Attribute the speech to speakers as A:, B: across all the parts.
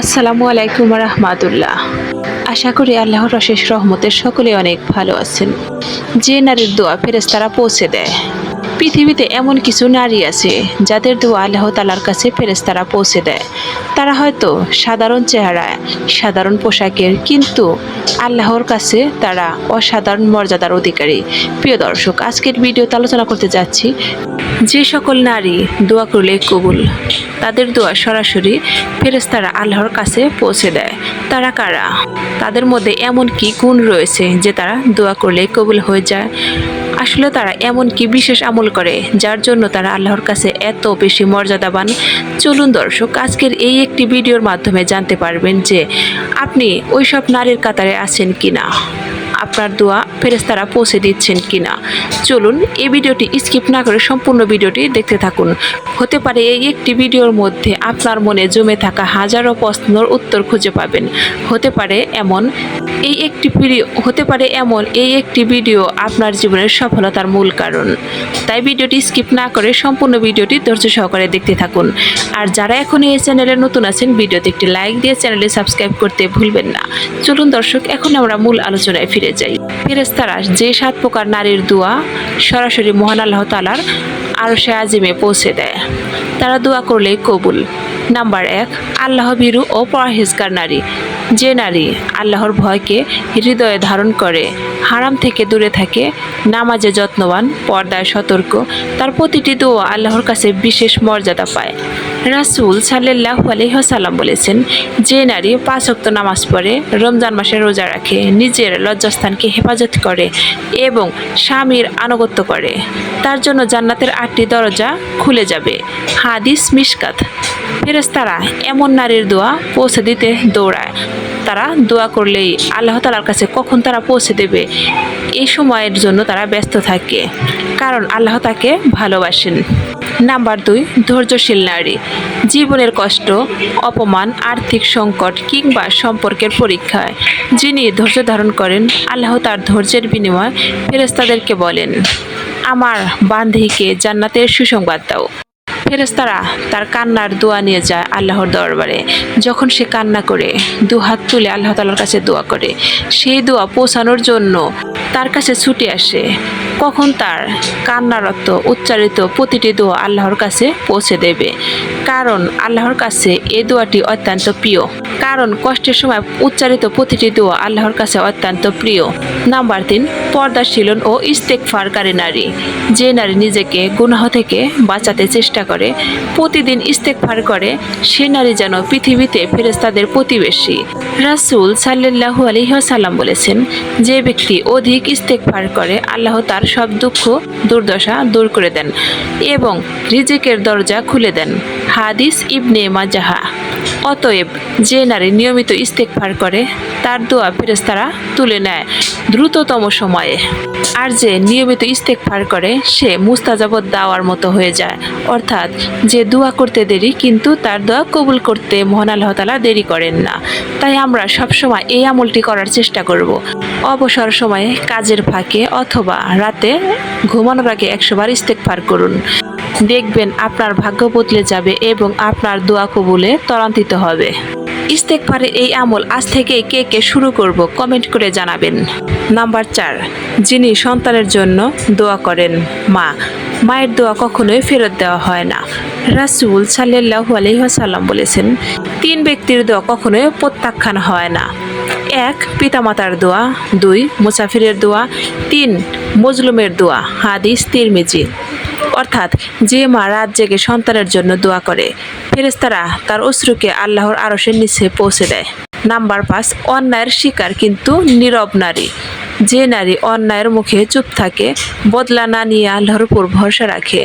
A: আসসালামু আলাইকুম রহমাতুল্লাহ। আশা করি আল্লাহর অশেষ রহমতের সকলে অনেক ভালো আছেন। যে নারীর দোয়া ফেরেস্তারা পৌঁছে দেয়। পৃথিবীতে এমন কিছু নারী আছে যাদের দোয়া আল্লাহ তালার কাছে ফেরেস্তারা পৌঁছে দেয়। তারা হয়তো সাধারণ চেহারায়, সাধারণ পোশাকের, কিন্তু আল্লাহর কাছে তারা অসাধারণ মর্যাদার অধিকারী। প্রিয় দর্শক, আজকের ভিডিওতে আলোচনা করতে যাচ্ছি যে সকল নারী দোয়া করলে কবুল, তাদের দোয়া সরাসরি ফেরেস্তারা আল্লাহর কাছে পৌঁছে দেয়। তারা কারা? তাদের মধ্যে এমন কি গুণ রয়েছে যে তারা দোয়া করলে কবুল হয়ে যায়? আসলে তারা এমন কি বিশেষ আমল করে, যার জন্য তারা আল্লাহর কাছে এত বেশি মর্যাদাবান? চলুন দর্শক, আজকের এই একটি ভিডিওর মাধ্যমে জানতে পারবেন যে আপনি ওইসব নারীর কাতারে আছেন কিনা। আপনার দোয়া ফেরেস্তারা পৌঁছে দিচ্ছেন কিনা। চলুন এই ভিডিওটি স্কিপ না করে সম্পূর্ণ ভিডিওটি দেখতে থাকুন। হতে পারে এই একটি ভিডিওর মধ্যে আপনার মনে জমে থাকা হাজারো প্রশ্নর উত্তর খুঁজে পাবেন। হতে পারে এমন এই একটি হতে পারে এমন এই একটি ভিডিও আপনার জীবনের সফলতার মূল কারণ। তাই ভিডিওটি স্কিপ না করে সম্পূর্ণ ভিডিওটি ধৈর্য সহকারে দেখতে থাকুন। আর যারা এখন এই চ্যানেলে নতুন আছেন, ভিডিওতে একটি লাইক দিয়ে চ্যানেলে সাবস্ক্রাইব করতে ভুলবেন না। চলুন দর্শক, এখন আমরা মূল আলোচনায় ফিরে যাই। ফেরেস্তারা যে সাত প্রকার নারীর দোয়া সরাসরি মহান আল্লাহ তালার আরও সে আজিমে পৌঁছে দেয়। তারা দোয়া করলেই কবুল। নাম্বার এক আল্লাহ ভীরু ও পরহেজগার নারী। যে নারী আল্লাহর ভয়কে হৃদয়ে ধারণ করে, হারাম থেকে দূরে থাকে, নামাজে যত্নবান, পর্দায় সতর্ক, তার প্রতিটি দোয়া আল্লাহর কাছে বিশেষ মর্যাদা পায়। রাসুল সাল্লাহ আলহিহাসাল্লাম বলেছেন, যে নারী পাঁচ ওয়াক্ত নামাজ পড়ে, রমজান মাসে রোজা রাখে, নিজের লজ্জাস্থানকে হেফাজত করে এবং স্বামীর আনুগত্য করে, তার জন্য জান্নাতের আটটি দরজা খুলে যাবে। হাদিস মিশকাত। ফেরেস্তারা এমন নারীর দোয়া পৌঁছে দিতে দৌড়ায়। তারা দোয়া করলেই আল্লাহ তালার কাছে কখন তারা পৌঁছে দেবে? এই সময়ের জন্য তারা ব্যস্ত থাকে, কারণ আল্লাহ তাকে ভালোবাসেন। নাম্বার দুই, ধৈর্যশীল নারী। জীবনের কষ্ট, অপমান, আর্থিক সংকট কিংবা সম্পর্কের পরীক্ষায় যিনি ধৈর্য ধারণ করেন, আল্লাহ তার ধৈর্যের বিনিময় ফেরেস্তাদেরকে বলেন, আমার বান্ধীকে জান্নাতের সুসংবাদ দাও। ফেরেস্তারা তার কান্নার দোয়া নিয়ে যায় আল্লাহর দরবারে। যখন সে কান্না করে দু হাত তুলে আল্লাহ তালার কাছে দোয়া করে, সেই দোয়া পৌঁছানোর জন্য তার কাছে ছুটে আসে। কখন তার কান্নারত উচ্চারিত প্রতিটি দোয়া আল্লাহর কাছে পৌঁছে দেবে। কারণ আল্লাহর কাছে এই দোয়াটি অত্যন্ত প্রিয়। কারণ কষ্টের সময় উচ্চারিত প্রতিটি দোয়া আল্লাহর কাছে অত্যন্ত প্রিয়। নাম্বার তিন, পর্দাশীলন ও ইস্তেকফারকারী নারী। যে নারী নিজেকে গুনাহ থেকে বাঁচাতে চেষ্টা করে প্রতিদিন ইস্তেকফার করে, সে নারী যেন পৃথিবীতে ফেরেস্তাদের প্রতিবেশী। রাসুল সাল্লু আলহিহাসাল্লাম বলেছেন, যে ব্যক্তি অধিক ইস্তেকফার করে, আল্লাহ তার সব দুঃখ, দুর্দশা দূর করে দেন এবং রিজিকের দরজা খুলে দেন। হাদিস ইবনে মাজাহা। অতএব যে নারী নিয়মিত ইস্তেকফার করে, তার দোয়া ফেরেস্তারা তুলে নেয় দ্রুততম সময়ে। আর যে নিয়মিত ইস্তেকফার করে, সে মুস্তাজাবত দাওয়ার মতো হয়ে যায়। অর্থাৎ যে দোয়া করতে দেরি, কিন্তু তার দোয়া কবুল করতে মহান আল্লাহ তালা দেরি করেন না। তাই আমরা সবসময় এই আমলটি করার চেষ্টা করব। অবসর সময়ে কাজের ফাঁকে অথবা রাতে ঘুমানোর আগে একশোবার ইস্তেকফার করুন। দেখবেন আপনার ভাগ্য বদলে যাবে এবং আপনার দোয়া কবুলে ত্বরান্বিত হবে। ইস্তেকফারের এই আমল আজ থেকে কে কে শুরু করব কমেন্ট করে জানাবেন। নাম্বার চার, যিনি সন্তানের জন্য দোয়া করেন, মা, মায়ের দোয়া কখনোই ফেরত দেওয়া হয় না। রাসুল সাল্লাহু আলহিহাসাল্লাম বলেছেন, তিন ব্যক্তির দোয়া কখনোই প্রত্যাখ্যান হয় না। এক, পিতামাতার দোয়া, দুই, মুসাফিরের দোয়া, তিন, মজলুমের দোয়া, হাদিস, তিরমিজি। অর্থাৎ যে মা রাত জেগে সন্তানের জন্য দোয়া করে ফেরেস্তারা তার অশ্রুকে আল্লাহর আরশের নিচে পৌঁছে দেয়। নাম্বার পাঁচ, অন্যায়ের শিকার কিন্তু নীরব নারী। যে নারী অন্যায়ের মুখে চুপ থাকে, বদলা না নিয়ে আল্লাহর উপর ভরসা রাখে,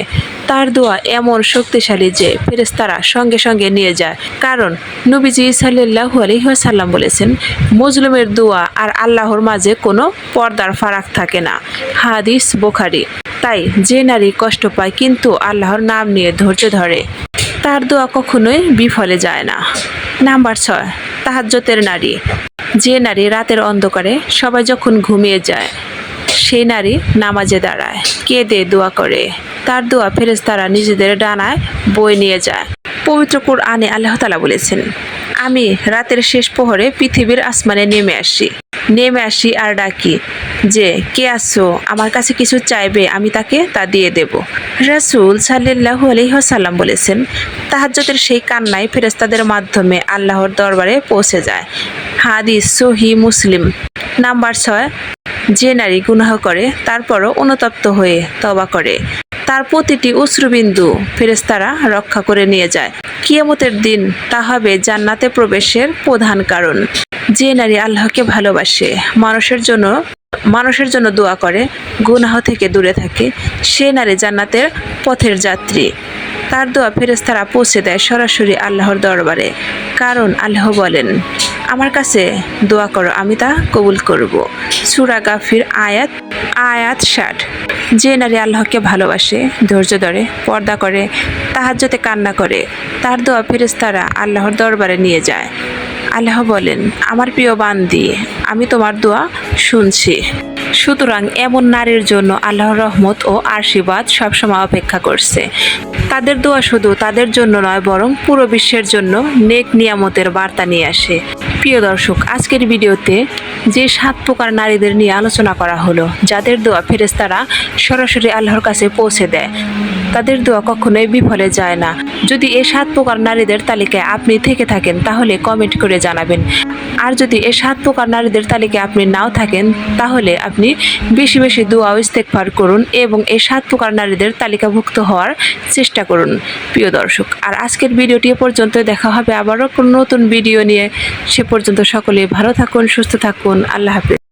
A: তার দোয়া এমন শক্তিশালী যে ফেরেস্তারা সঙ্গে সঙ্গে নিয়ে যায়। কারণ নবীজি সাল্লাহু আলহিহাসাল্লাম বলেছেন মজলুমের দোয়া আর আল্লাহর মাঝে কোনো পর্দার ফারাক থাকে না। হাদিস বোখারি। তাই যে নারী কষ্ট পায় কিন্তু আল্লাহর নাম নিয়ে ধৈর্য ধরে, তার দোয়া কখনোই বিফলে যায় না। নাম্বার ছয় তাহাজ্জতের নারী। যে নারী রাতের অন্ধকারে সবাই যখন ঘুমিয়ে যায়, সেই নারী নামাজে দাঁড়ায়, কেঁদে দোয়া করে। তার দোয়া ফেরেস্তারা নিজেদের ডানায় বই নিয়ে যায়। পবিত্র কোরআনে আল্লাহ তালা বলেছেন, আমি রাতের শেষ প্রহরে পৃথিবীর আসমানে নেমে আসি। নেমে আসি আর ডাকি যে, কে আসো আমার কাছে কিছু চাইবে, আমি তাকে তা দিয়ে দেব। রাসূল সাল্লাল্লাহু আলাইহি ওয়াসাল্লাম বলেছেন, তাহাজ্জুদের সেই কান্নায় ফেরেস্তাদের মাধ্যমে আল্লাহর দরবারে পৌঁছে যায়। হাদিস সহি মুসলিম। নাম্বার ছয়, যে নারী গুনাহ করে, তারপরও অনুতপ্ত হয়ে তবা করে। তার প্রতিটি অশ্রুবিন্দু ফেরেস্তারা রক্ষা করে নিয়ে যায়। কিয়ামতের দিন তা হবে জান্নাতে প্রবেশের প্রধান কারণ। যে নারী আল্লাহকে ভালোবাসে মানুষের জন্য মানুষের জন্য দোয়া করে, গুনাহ থেকে দূরে থাকে। সে নারী জান্নাতের পথের যাত্রী। তার দোয়া ফেরেস্তারা পৌঁছে দেয় সরাসরি আল্লাহর দরবারে। কারণ আল্লাহ বলেন, আমার কাছে দোয়া করো, আমি তা কবুল করব। সুরা গাফির আয়াত আয়াত ষাট। যে নারী আল্লাহকে ভালোবাসে, ধৈর্য ধরে, পর্দা করে তাহাজ্জতে কান্না করে, তার দোয়া ফেরেস্তারা আল্লাহর দরবারে নিয়ে যায়। আল্লাহ বলেন, আমার প্রিয় বান্দি, আমি তোমার দোয়া শুনছি। সুতরাং এমন নারীর জন্য আল্লাহর রহমত ও আশীর্বাদ সবসময় অপেক্ষা করছে। তাদের দোয়া শুধু তাদের জন্য নয়, বরং পুরো বিশ্বের জন্য নেক নিয়ামতের বার্তা নিয়ে আসে। প্রিয় দর্শক, আজকের ভিডিওতে যে সাত প্রকার নারীদের নিয়ে আলোচনা করা হলো, যাদের দোয়া ফেরেস্তারা সরাসরি আল্লাহর কাছে পৌঁছে দেয়, তাদের দোয়া কখনোই বিফলে যায় না। যদি এই সাত প্রকার নারীদের তালিকায় আপনি থেকে থাকেন, তাহলে কমেন্ট করে জানাবেন। আর যদি এই সাত প্রকার নারীদের তালিকায় আপনি নাও থাকেন, তাহলে আপনি বেশি বেশি দোয়া ইস্তেক ইস্তেকফার করুন এবং এই সাত প্রকার নারীদের তালিকাভুক্ত হওয়ার চেষ্টা করুন, প্রিয় দর্শক। আর আজকের ভিডিওটি পর্যন্ত দেখা হবে আবারও কোনো নতুন ভিডিও নিয়ে। সে পর্যন্ত সকলে ভালো থাকুন, সুস্থ থাকুন। আল্লাহ হাফিজ।